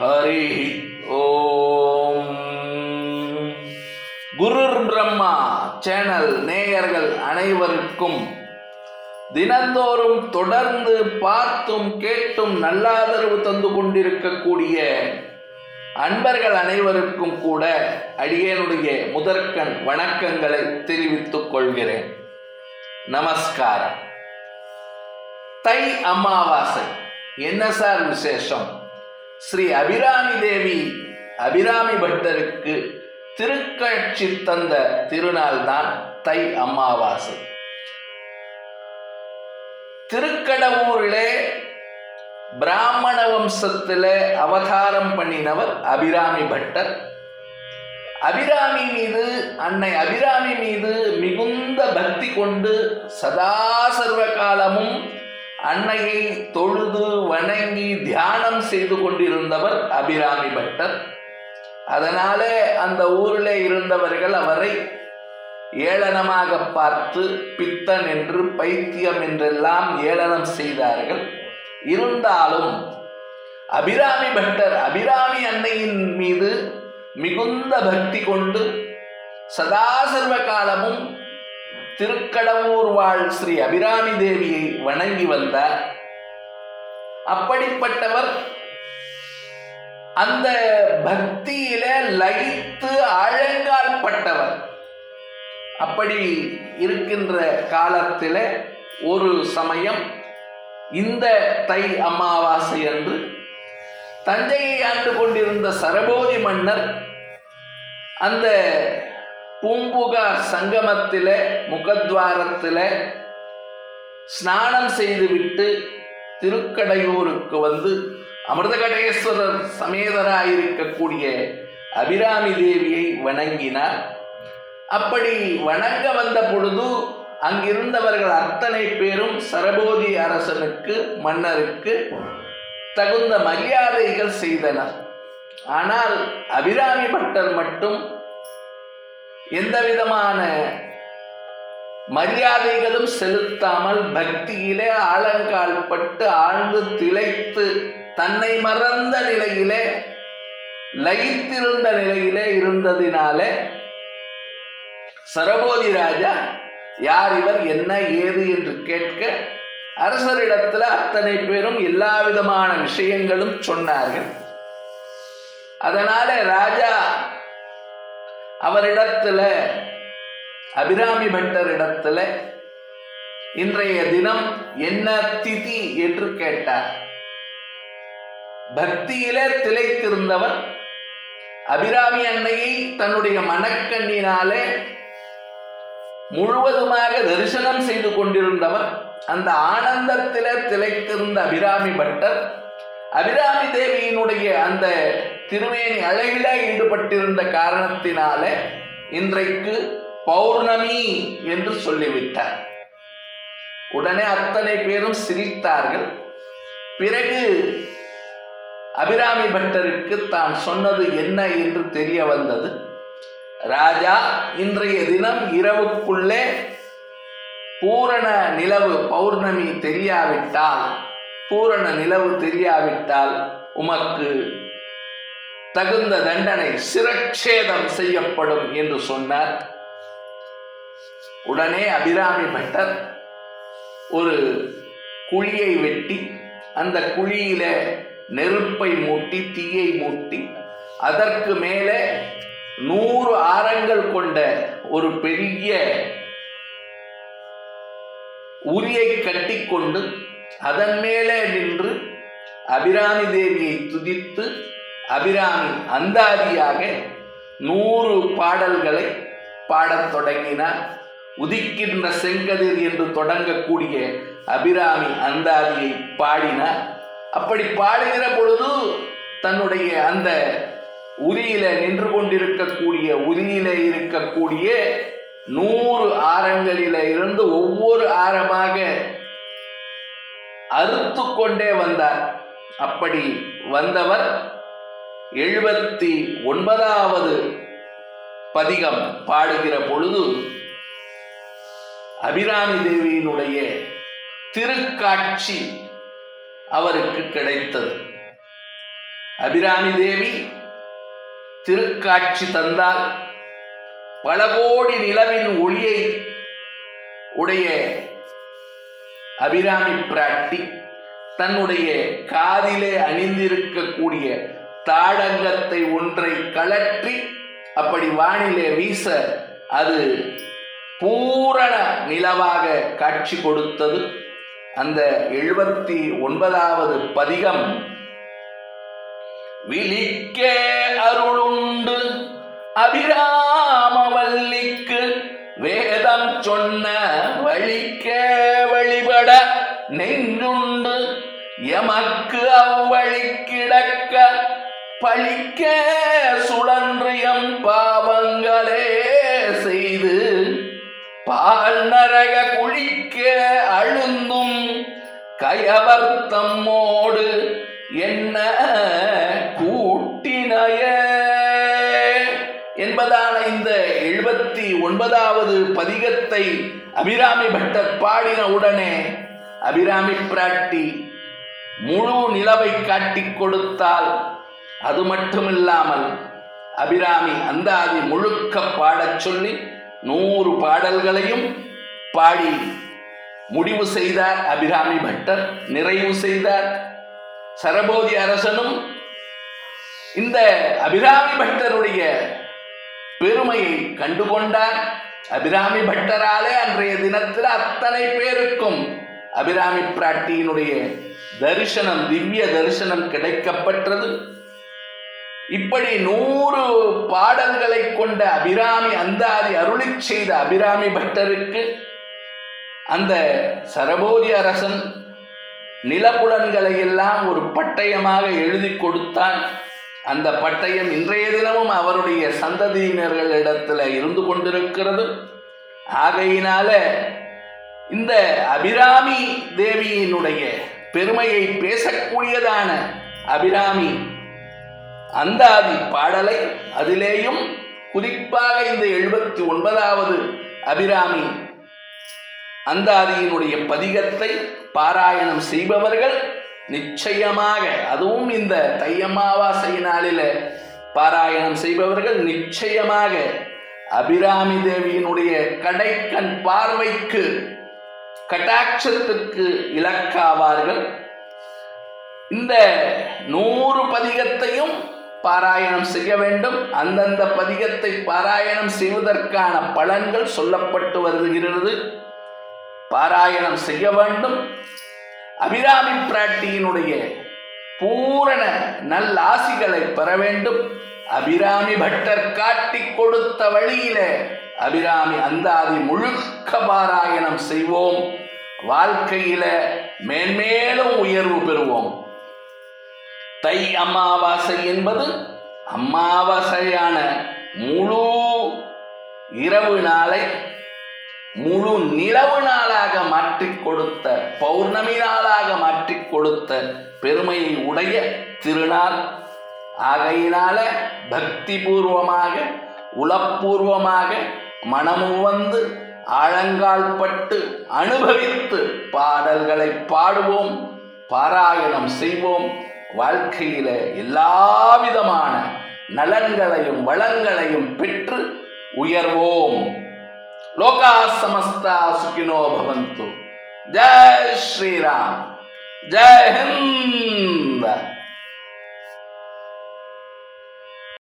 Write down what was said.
Hari Om. Guru Brahma channel நேயர்கள் அனைவருக்கும் தினந்தோறும் தொடர்ந்து பார்த்தும் கேட்டும் நல்லாதரவு தந்து கொண்டிருக்கக்கூடிய அன்பர்கள் அனைவருக்கும் கூட அடியேனுடைய முதற்கண் வணக்கங்களை தெரிவித்துக் கொள்கிறேன். நமஸ்காரம். தை அமாவாசை. என்ன சார் விசேஷம்? ஸ்ரீ அபிராமி தேவி அபிராமி பட்டருக்கு திருக்கட்சி தந்த திருநாள் தான் தை அமாவாசை. திருக்கடவுரிலே பிராமண வம்சத்தில் அவதாரம் பண்ணினவர் அபிராமி பட்டர். அபிராமி மீது அன்னை அபிராமி மீது மிகுந்த பக்தி கொண்டு சதா சர்வ காலமும் அன்னையை தொழுது வணங்கி தியானம் செய்து கொண்டிருந்தவர் அபிராமி பட்டர். அதனாலே அந்த ஊரில் இருந்தவர்கள் அவரை ஏளனமாக பார்த்து பித்தன் என்று பைத்தியம் என்றெல்லாம் ஏளனம் செய்தார்கள். இருந்தாலும் அபிராமி பட்டர் அபிராமி அன்னையின் மீது மிகுந்த பக்தி கொண்டு சதாசர்வ காலமும் திருக்கடவுர் வாழ் ஸ்ரீ அபிராமி தேவியை வணங்கி வந்தார். அப்படிப்பட்டவர் அந்த பக்தியில லயித்து ஆழங்கால் பட்டவர். அப்படி இருக்கின்ற காலத்தில் ஒரு சமயம் இந்த தை அமாவாசை அன்று தஞ்சையை ஆண்டு கொண்டிருந்த சரபோதி மன்னர் அந்த பூம்புகார் சங்கமத்தில் முகத்வாரத்தில் ஸ்நானம் செய்துவிட்டு திருக்கடையூருக்கு வந்து அமிர்தகடேஸ்வரர் சமேதராயிருக்கக்கூடிய அபிராமி தேவியை வணங்கினார். அப்படி வணங்க வந்த பொழுது அங்கிருந்தவர்கள் அத்தனை பேரும் சரபோதி அரசனுக்கு மன்னருக்கு தகுந்த மரியாதைகள் செய்தனர். ஆனால் அபிராமி பட்டர் மட்டும் எந்த விதமான மரியாதைகளும் செலுத்தாமல் பக்தியிலே ஆழங்கால் பட்டு ஆழ்ந்து திளைத்து தன்னை மறந்த நிலையிலே லயித்திருந்த நிலையிலே இருந்ததினாலே சரபோதி ராஜா யார் இவர்? என்ன? ஏது? என்று கேட்க அரசரிடத்துல அத்தனை பேரும் எல்லா விதமான விஷயங்களும் சொன்னார்கள். அதனால ராஜா அவரிடத்துல அபிராமி பட்டர் இடத்துல இன்றைய தினம் என்ன திதி என்று கேட்டார். பக்தியிலே திளைத்திருந்தவர் அபிராமி அன்னையை தன்னுடைய மனக்கண்ணினாலே முழுவதுமாக தரிசனம் செய்து கொண்டிருந்தவர். அந்த ஆனந்தத்தில திளைத்திருந்த அபிராமி பட்டர் அபிராமி தேவியினுடைய அந்த திருமேனி அழகில ஈடுபட்டிருந்த காரணத்தினால இன்றைக்கு பௌர்ணமி என்று சொல்லிவிட்டார். உடனே அத்தனை பேரும் சிரித்தார்கள். பிறகு அபிராமி பட்டருக்கு தான் சொன்னது என்ன என்று தெரிய வந்தது. ராஜா இன்றைய தினம் இரவுக்குள்ளே பூரண நிலவு பௌர்ணமி தெரியாவிட்டால் பூரண நிலவு தெரியாவிட்டால் உமக்கு தகுந்த தண்டனை சிரச்சேதம் செய்யப்படும் என்று சொன்னார். உடனே அபிராமி பட்டர் ஒரு குழியை வெட்டி அந்த குழியில நெருப்பை மூட்டி தீயை மூட்டி அதற்கு மேலே நூறு ஆரங்கள் கொண்ட ஒரு பெரிய உரியை கட்டிக்கொண்டு அதன் மேலே நின்று அபிராமி தேவியை துதித்து அபிராமி அந்தாதியாக நூறு பாடல்களை பாடத் தொடங்கினார். உதிக்கின்ற செங்கதிர் என்று தொடங்கக்கூடிய அபிராமி அந்தாதியை பாடினார். அப்படி பாடுகிற பொழுது தன்னுடைய அந்த உரியில நின்று கொண்டிருக்கக்கூடிய உரியில இருக்கக்கூடிய நூறு ஆரங்களில இருந்து ஒவ்வொரு ஆரமாக அறுத்து கொண்டே வந்தார். அப்படி வந்தவர் எழுபத்தி ஒன்பதாவது பதிகம் பாடுகிற பொழுது அபிராமி தேவியினுடைய திருக்காட்சி அவருக்கு கிடைத்தது. அபிராமி தேவி திருக்காட்சி தந்தால் பல கோடி நிலவின் ஒளியை உடைய அபிராமி பிராட்டி தன்னுடைய காதிலே அணிந்திருக்கக்கூடிய தாடங்கத்தை ஒன்றை கழற்றி அப்படி வானிலே வீச அது பூரண நிலவாக காட்சி கொடுத்தது. அந்த எழுபத்தி ஒன்பதாவது பதிகம் விழிக்கே அருளுண்டு அபிராமவல்லிக்கு வேதம் சொன்ன வழிக்கே வழிபட நெஞ்சுண்டு எமக்கு அவ்வழி கிடக்க பழிக்க சுழன்றியம் பாவங்களே செய்து பால் நரக குழிக்க அழுந்தும் கயவர்த்தம்மோடு என்ன கூட்டினய? என்பதான இந்த எழுபத்தி ஒன்பதாவது பதிகத்தை அபிராமி பட்டர் பாடின உடனே அபிராமி பிராட்டி முழு நிலவை காட்டிக் கொடுத்தால் அது மட்டுமில்லாமல் அபிராமி அந்தாதி முழுக்க பாடச் சொல்லி நூறு பாடல்களையும் பாடி முடிவு செய்தார். அபிராமி பட்டர் நிறைவு செய்தார். சரபோதி அரசனும் இந்த அபிராமி பட்டருடைய பெருமையை கண்டுகொண்டார். அபிராமி பட்டராலே அன்றைய தினத்தில் அத்தனை பேருக்கும் அபிராமி பிராட்டியினுடைய தரிசனம் திவ்ய தரிசனம் கிடைக்கப்பெற்றது. இப்படி நூறு பாடல்களை கொண்ட அபிராமி அந்தாதி அருளி செய்த அபிராமி பட்டருக்கு அந்த சரபோதி அரசன் நிலப்புலன்களை எல்லாம் ஒரு பட்டயமாக எழுதி கொடுத்தான். அந்த பட்டயம் இன்றைய தினமும் அவருடைய சந்ததியினர்களிடத்தில் இருந்து கொண்டிருக்கிறது. ஆகையினால இந்த அபிராமி தேவியினுடைய பெருமையை பேசக்கூடியதான அபிராமி அந்தாதி பாடலை அதிலேயும் குறிப்பாக இந்த எழுபத்தி ஒன்பதாவது அபிராமி அந்தாதியினுடைய பதிகத்தை பாராயணம் செய்பவர்கள் நிச்சயமாக அதுவும் இந்த தையம்மாவாசை நாளில பாராயணம் செய்பவர்கள் நிச்சயமாக அபிராமி தேவியினுடைய கடைக்கண் பார்வைக்கு கட்டாட்சத்துக்கு இலக்காவார்கள். இந்த நூறு பதிகத்தையும் பாராயணம் செய்ய வேண்டும். அந்தந்த பதிகத்தை பாராயணம் செய்வதற்கான பலன்கள் சொல்லப்பட்டு வருகிறது. பாராயணம் செய்ய வேண்டும். அபிராமி பிராட்டியினுடைய பூரண நல்லாசிகளை பெற வேண்டும். அபிராமி பட்டர் காட்டிக் கொடுத்த வழியில அபிராமி அந்தாதி முழுக்க பாராயணம் செய்வோம். வாழ்க்கையில மேன்மேலும் உயர்வு பெறுவோம். தை அமாவாசை என்பது அமாவாசையான முழு இரவு நாளை முழு நிலவு நாளாக மாற்றிக் கொடுத்த பௌர்ணமி நாளாக மாற்றி கொடுத்த பெருமையை உடைய திருநாள். ஆகையினால பக்தி பூர்வமாக உளப்பூர்வமாக மனமும் வந்து ஆழங்கால் பட்டு அனுபவித்து பாடல்களை பாடுவோம் பாராயணம் செய்வோம். வாழ்க்கையில எல்லா விதமான நலன்களையும் வளங்களையும் பெற்று உயர்வோம். லோகா சமஸ்தா சுகினோ பவந்து. ஜெய் ஸ்ரீராம். ஜெய் ஹிந்த்.